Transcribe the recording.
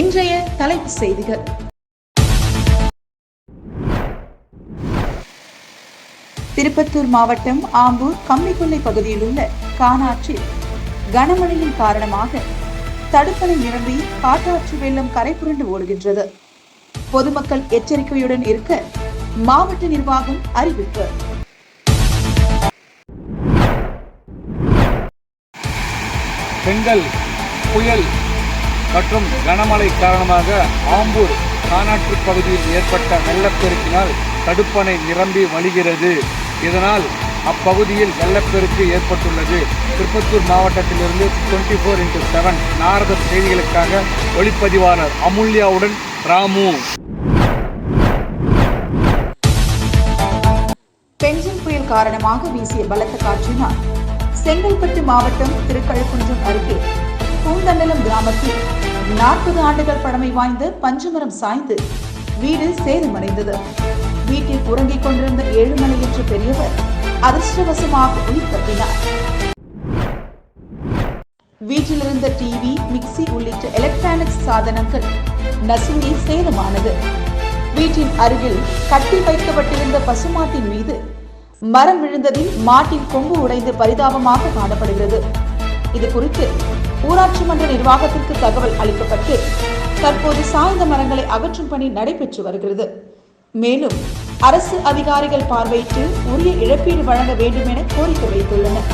இன்றைய தலைப்புச் செய்திகள். திருப்பத்தூர் மாவட்டம் ஆம்பூர் கம்மிக்குள்ளை பகுதியில் உள்ள கானாற்றில் கனமழையின் காரணமாக தடுப்பணை நிரம்பி காட்டாற்று வெள்ளம் கரைபுரண்டு ஓடுகின்றது. பொதுமக்கள் எச்சரிக்கையுடன் இருக்க மாவட்ட நிர்வாகம் அறிவிப்பு. பெண்கள் புயல் மற்றும் கனமழை காரணமாக ஆம்பூர் கானாற்று பகுதியில் ஏற்பட்ட வெள்ளப்பெருக்கினால் தடுப்பணை நிரம்பி வழிகிறது. இதனால் அப்பகுதியில் வெள்ளப்பெருக்கு ஏற்பட்டுள்ளது. திருப்பத்தூர் மாவட்டத்திலிருந்து twenty four into seven Narada செய்திகளுக்காக ஒளிப்பதிவாளர் அமுல்யாவுடன் ராமு. பெஞ்சல் புயல் காரணமாக வீசிய பலத்த காற்றினால் செங்கல்பட்டு மாவட்டம் திருக்கழுக்குன்றம் அருகே பூந்தண்டலம் கிராமத்தில் நாற்பது ஆண்டுகள் பழமை வாய்ந்த பஞ்சமரம் சாய்ந்து வீடு சேதமடைந்தது. வீட்டில் உறங்கிக் கொண்டிருந்த ஏழுமலை என்ற பெரியவர் அதிர்ஷ்டவசமாக உயிர் தப்பினார். வீட்டில் இருந்த டிவி மிக்சி உள்ளிட்ட எலக்ட்ரானிக்ஸ் சாதனங்கள் நசுங்கி சேதமானது. வீட்டின் அருகில் கட்டி வைக்கப்பட்டிருந்த பசுமாட்டின் மீது மரம் விழுந்ததில் மாட்டின் கொம்பு உடைந்து பரிதாபமாக காணப்படுகிறது. இது குறித்து ஊராட்சி மன்ற நிர்வாகத்திற்கு தகவல் அளிக்கப்பட்டு தற்போது சாய்ந்த மரங்களை அகற்றும் பணி நடைபெற்று வருகிறது. மேலும் அரசு அதிகாரிகள் பார்வையிட்டு உரிய இழப்பீடு வழங்க வேண்டும் என கோரிக்கை வைத்துள்ளனர்.